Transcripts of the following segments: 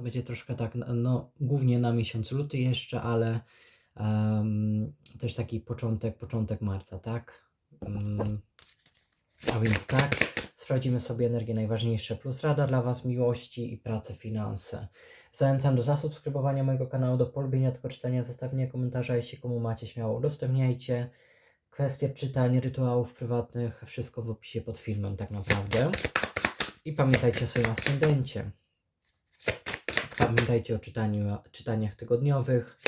To będzie troszkę tak, no, głównie na miesiąc luty jeszcze, ale em, też taki początek, początek marca, tak? Mm, a więc tak, sprawdzimy sobie energię najważniejsze plus rada dla Was miłości i pracy, finanse. Zachęcam do zasubskrybowania mojego kanału, do polubienia tego czytania, zostawienia komentarza, jeśli komu macie, śmiało udostępniajcie. Kwestie czytań, rytuałów prywatnych, wszystko w opisie pod filmem tak naprawdę. I pamiętajcie o swoim ascendencie. Pamiętajcie o czytaniu, czytaniach tygodniowych,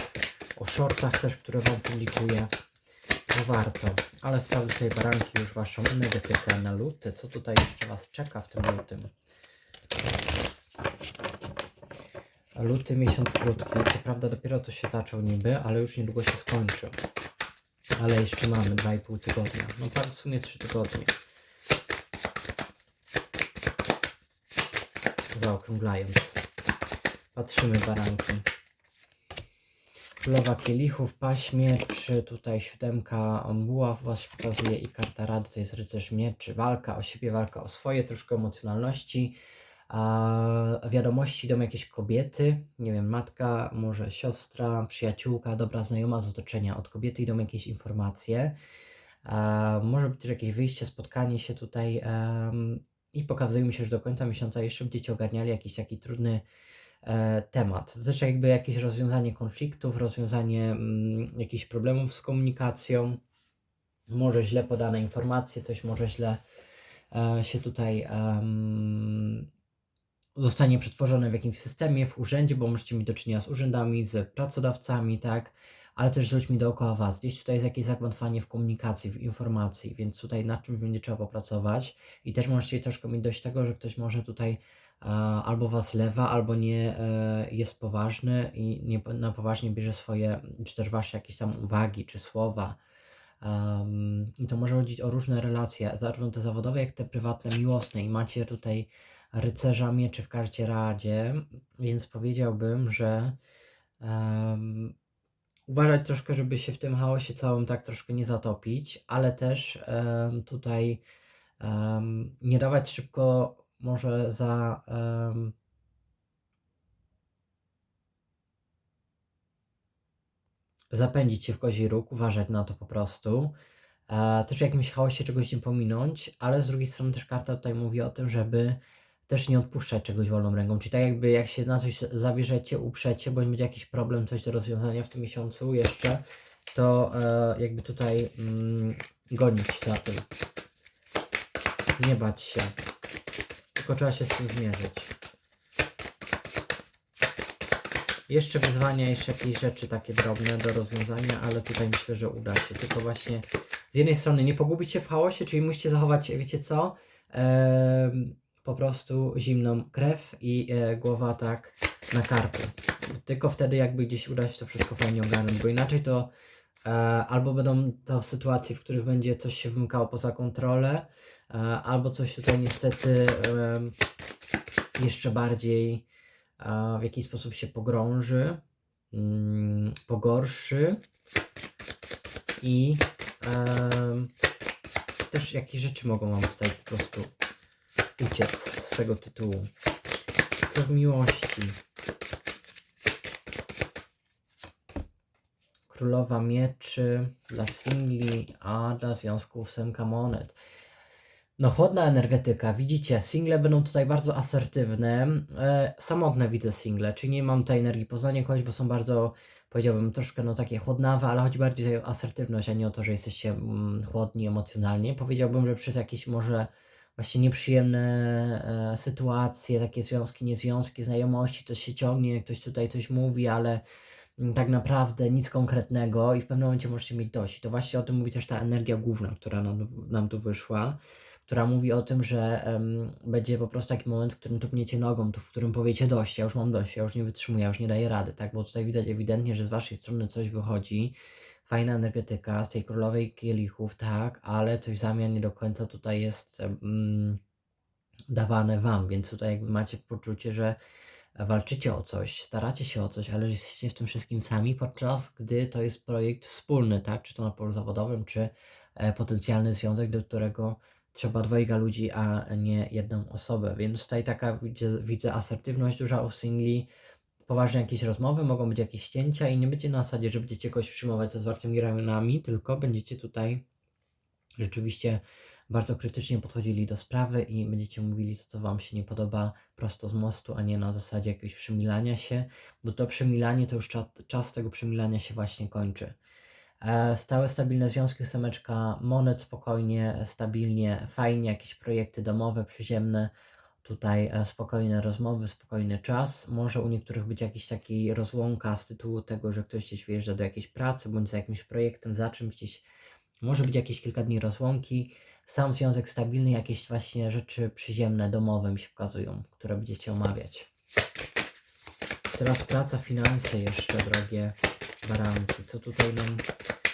o shortach też, które Wam publikuję. No warto, ale sprawdzę sobie baranki już Waszą energetykę na luty. Co tutaj jeszcze Was czeka w tym lutym? Luty miesiąc krótki, co prawda dopiero to się zaczął niby, ale już niedługo się skończy. Ale jeszcze mamy 2,5 tygodnia. No tak w sumie 3 tygodnie. Zaokrąglając. Patrzymy baranki. Królowa kielichów, paść mieczy, tutaj siódemka buław was pokazuje i karta rady to jest rycerz mieczy, walka o siebie, walka o swoje, troszkę emocjonalności, a wiadomości idą jakieś kobiety, nie wiem, matka, może siostra, przyjaciółka, dobra znajoma z otoczenia, od kobiety idą jakieś informacje, a może być też jakieś wyjście, spotkanie się tutaj em, i pokazuje mi się, że do końca miesiąca jeszcze będziecie ogarniali jakiś taki trudny e, temat. Zresztą jakby jakieś rozwiązanie konfliktów, rozwiązanie mm, jakichś problemów z komunikacją, może źle podane informacje, coś może źle e, się tutaj zostanie przetworzone w jakimś systemie, w urzędzie, bo możecie mieć do czynienia z urzędami, z pracodawcami, tak, ale też z ludźmi dookoła Was. Gdzieś tutaj jest jakieś zagmatwanie w komunikacji, w informacji, więc tutaj nad czymś będzie trzeba popracować i też możecie troszkę mieć dość tego, że ktoś może tutaj albo Was lewa, albo nie e, jest poważny i nie na poważnie bierze swoje, czy też Wasze jakieś tam uwagi, czy słowa. Um, I to może chodzić o różne relacje, zarówno te zawodowe, jak te prywatne, miłosne. I macie tutaj rycerza mieczy w karcie radzie, więc powiedziałbym, że em, uważać troszkę, żeby się w tym chaosie całym tak troszkę nie zatopić, ale też em, tutaj em, nie dawać szybko może za em, zapędzić się w kozi róg, uważać na to po prostu. E, też w jakimś chaosie czegoś nie pominąć, ale z drugiej strony też karta tutaj mówi o tym, żeby też nie odpuszczać czegoś wolną ręką. Czyli tak jakby jak się na coś zabierzecie, uprzecie, bądź będzie jakiś problem, coś do rozwiązania w tym miesiącu jeszcze, to e, jakby tutaj mm, gonić za tym. Nie bać się. Tylko trzeba się z tym zmierzyć. Jeszcze wyzwania, jeszcze jakieś rzeczy takie drobne do rozwiązania, ale tutaj myślę, że uda się. Tylko właśnie z jednej strony nie pogubić się w chaosie, czyli musicie zachować, wiecie co, Em, po prostu zimną krew i e, głowa tak na karku. Tylko wtedy jakby gdzieś uda się to wszystko fajnie ogarnąć, bo inaczej to albo będą to sytuacje, w których będzie coś się wymykało poza kontrolę, e, albo coś tutaj niestety jeszcze bardziej a w jakiś sposób się pogrąży, mm, pogorszy i też jakieś rzeczy mogą Wam tutaj po prostu uciec z tego tytułu. Co w miłości? Królowa Mieczy dla singli, a dla związków Semka Monet. No chłodna energetyka, widzicie, single będą tutaj bardzo asertywne, e, samotne widzę single, czyli nie mam tutaj energii poznania kogoś, bo są bardzo, powiedziałbym, troszkę no takie chłodnawe, ale chodzi bardziej tutaj o asertywność, a nie o to, że jesteście mm, chłodni emocjonalnie. Powiedziałbym, że przez jakieś może właśnie nieprzyjemne e, sytuacje, takie związki, niezwiązki, znajomości, coś się ciągnie, ktoś tutaj coś mówi, ale tak naprawdę nic konkretnego i w pewnym momencie możecie mieć dość. I to właśnie o tym mówi też ta energia główna, która nam, nam tu wyszła która mówi o tym, że em, będzie po prostu taki moment, w którym tupniecie nogą, w którym powiecie dość, ja już mam dość, ja już nie wytrzymuję, ja już nie daję rady, tak? Bo tutaj widać ewidentnie, że z waszej strony coś wychodzi, fajna energetyka z tej królowej kielichów, tak, ale coś w zamian nie do końca tutaj jest em, dawane wam, więc tutaj jakby macie poczucie, że walczycie o coś, staracie się o coś, ale jesteście w tym wszystkim sami, podczas gdy to jest projekt wspólny, tak? Czy to na polu zawodowym, czy e, potencjalny związek, do którego trzeba dwojga ludzi, a nie jedną osobę. Więc tutaj taka widzę, widzę asertywność duża u singli, poważne jakieś rozmowy, mogą być jakieś cięcia i nie będzie na zasadzie, że będziecie kogoś przyjmować z otwartymi ramionami, tylko będziecie tutaj rzeczywiście bardzo krytycznie podchodzili do sprawy i będziecie mówili to, co Wam się nie podoba prosto z mostu, a nie na zasadzie jakiegoś przemilania się, bo to przemilanie to już czas, czas tego przemilania się właśnie kończy. E, Stałe, stabilne związki, semeczka monet, spokojnie, stabilnie, fajnie, jakieś projekty domowe, przyziemne, tutaj e, spokojne rozmowy, spokojny czas. Może u niektórych być jakiś taki rozłąka z tytułu tego, że ktoś gdzieś wyjeżdża do jakiejś pracy, bądź za jakimś projektem, za czymś gdzieś, może być jakieś kilka dni rozłąki. Sam związek stabilny, jakieś właśnie rzeczy przyziemne, domowe mi się pokazują, które będziecie omawiać. Teraz praca, finanse jeszcze, drogie baranki. Co tutaj nam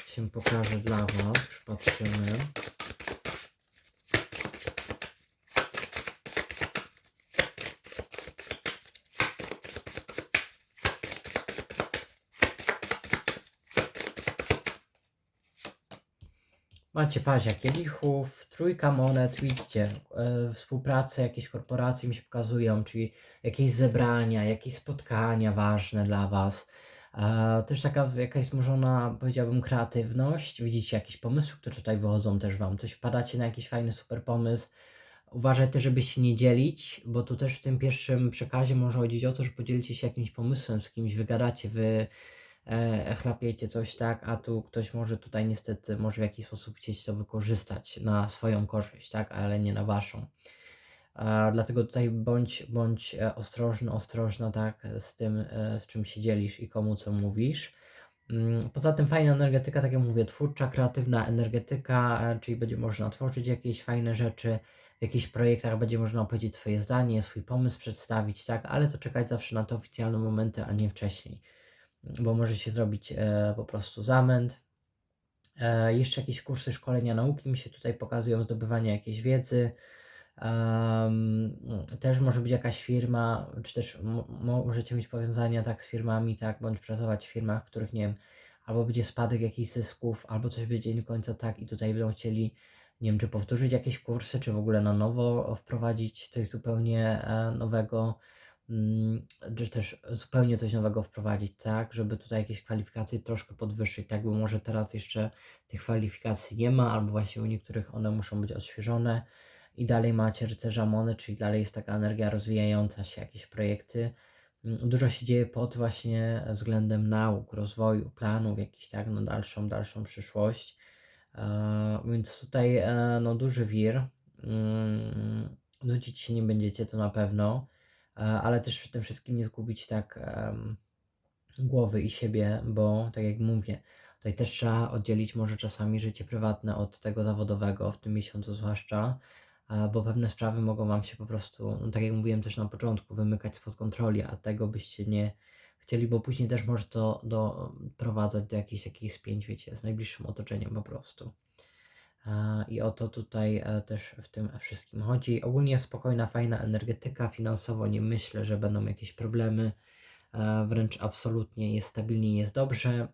się pokaże dla Was? Już patrzymy. Macie pazia kielichów, trójka monet, widzicie, e, współpracę, jakieś korporacje mi się pokazują, czyli jakieś zebrania, jakieś spotkania ważne dla Was. E, też taka jakaś zmożona, powiedziałbym, kreatywność. Widzicie jakieś pomysły, które tutaj wychodzą też Wam. Coś wpadacie na jakiś fajny, super pomysł. Uważaj też, żeby się nie dzielić, bo tu też w tym pierwszym przekazie może chodzić o to, że podzielicie się jakimś pomysłem z kimś, wygadacie, wy e, chlapiecie coś tak, a tu ktoś może tutaj niestety może w jakiś sposób chcieć to wykorzystać na swoją korzyść, tak, ale nie na waszą. E, dlatego tutaj bądź, bądź e, ostrożny, ostrożna tak, z tym, e, z czym się dzielisz i komu co mówisz. Mm, Poza tym fajna energetyka, tak jak mówię, twórcza, kreatywna energetyka, e, czyli będzie można tworzyć jakieś fajne rzeczy, w jakichś projektach będzie można opowiedzieć Twoje zdanie, swój pomysł przedstawić, tak, ale to czekać zawsze na te oficjalne momenty, a nie wcześniej, bo może się zrobić e, po prostu zamęt. E, jeszcze jakieś kursy szkolenia nauki mi się tutaj pokazują, zdobywanie jakiejś wiedzy. Też może być jakaś firma, czy też możecie mieć powiązania tak z firmami, tak, bądź pracować w firmach, w których nie wiem, albo będzie spadek jakichś zysków, albo coś będzie nie końca tak i tutaj będą chcieli, nie wiem, czy powtórzyć jakieś kursy, czy w ogóle na nowo wprowadzić coś zupełnie e, nowego, czy też zupełnie coś nowego wprowadzić, tak, żeby tutaj jakieś kwalifikacje troszkę podwyższyć, tak, bo może teraz jeszcze tych kwalifikacji nie ma, albo właśnie u niektórych one muszą być odświeżone i dalej macie rycerza Mony, czyli dalej jest taka energia rozwijająca się, jakieś projekty. Mm, Dużo się dzieje pod właśnie względem nauk, rozwoju, planów jakichś tak na dalszą, dalszą przyszłość. E, więc tutaj e, no, duży wir. Mm, Nudzić się nie będziecie, to na pewno, e, ale też przy tym wszystkim nie zgubić tak em, głowy i siebie, bo tak jak mówię, tutaj też trzeba oddzielić może czasami życie prywatne od tego zawodowego, w tym miesiącu zwłaszcza, a, bo pewne sprawy mogą Wam się po prostu, no tak jak mówiłem też na początku, wymykać spod kontroli, a tego byście nie chcieli, bo później też może to doprowadzać do jakichś takich spięć, wiecie, z najbliższym otoczeniem po prostu. I o to tutaj e, też w tym wszystkim chodzi. Ogólnie spokojna, fajna energetyka, finansowo nie myślę, że będą jakieś problemy, e, wręcz absolutnie jest stabilnie, jest dobrze.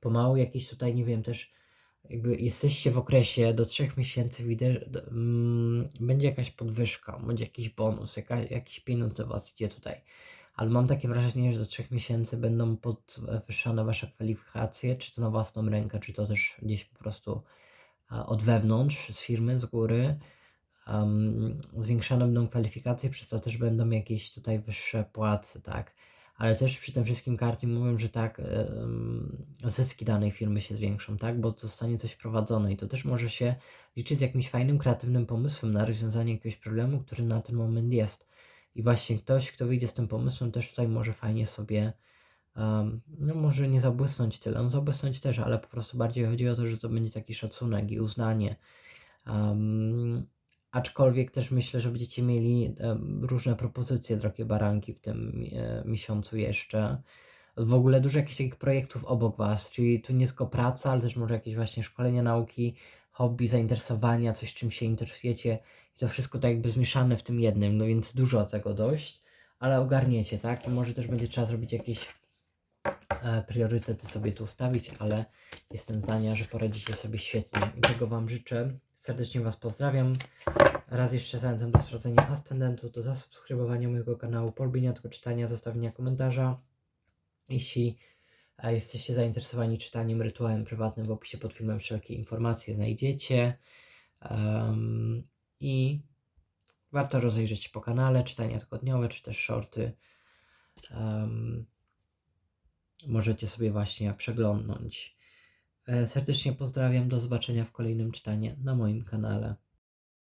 Pomału jakieś tutaj, nie wiem, też jakby jesteście w okresie do trzech miesięcy, widzę, mm, będzie jakaś podwyżka, będzie jakiś bonus, jaka, jakiś pieniądz do Was idzie tutaj. Ale mam takie wrażenie, że do trzech miesięcy będą podwyższane Wasze kwalifikacje, czy to na własną rękę, czy to też gdzieś po prostu od wewnątrz, z firmy, z góry. Um, zwiększane będą kwalifikacje, przez co też będą jakieś tutaj wyższe płace, tak. Ale też przy tym wszystkim karty mówią, że tak, em, zyski danej firmy się zwiększą, tak, bo zostanie coś wprowadzone i to też może się liczyć z jakimś fajnym, kreatywnym pomysłem na rozwiązanie jakiegoś problemu, który na ten moment jest. I właśnie ktoś, kto wyjdzie z tym pomysłem, też tutaj może fajnie sobie, no może nie zabłysnąć tyle, no zabłysnąć też, ale po prostu bardziej chodzi o to, że to będzie taki szacunek i uznanie. Em, aczkolwiek też myślę, że będziecie mieli em, różne propozycje, drogie baranki, w tym e, miesiącu jeszcze. W ogóle dużo jakichś takich projektów obok Was, czyli tu nie tylko praca, ale też może jakieś właśnie szkolenia, nauki, hobby, zainteresowania, coś czym się interesujecie i to wszystko tak jakby zmieszane w tym jednym, no więc dużo tego dość, ale ogarniecie, tak? I może też będzie trzeba zrobić jakieś priorytety sobie tu ustawić, ale jestem zdania, że poradzicie sobie świetnie i tego Wam życzę serdecznie Was pozdrawiam. Raz jeszcze zachęcam do sprawdzenia ascendentu, do zasubskrybowania mojego kanału, polubienia tego czytania, zostawienia komentarza. Jeśli e, jesteście zainteresowani czytaniem rytuałem prywatnym, w opisie pod filmem wszelkie informacje znajdziecie. Em, I warto rozejrzeć się po kanale, czytania tygodniowe, czy też shorty. Em, możecie sobie właśnie przeglądnąć. E, Serdecznie pozdrawiam, do zobaczenia w kolejnym czytaniu na moim kanale.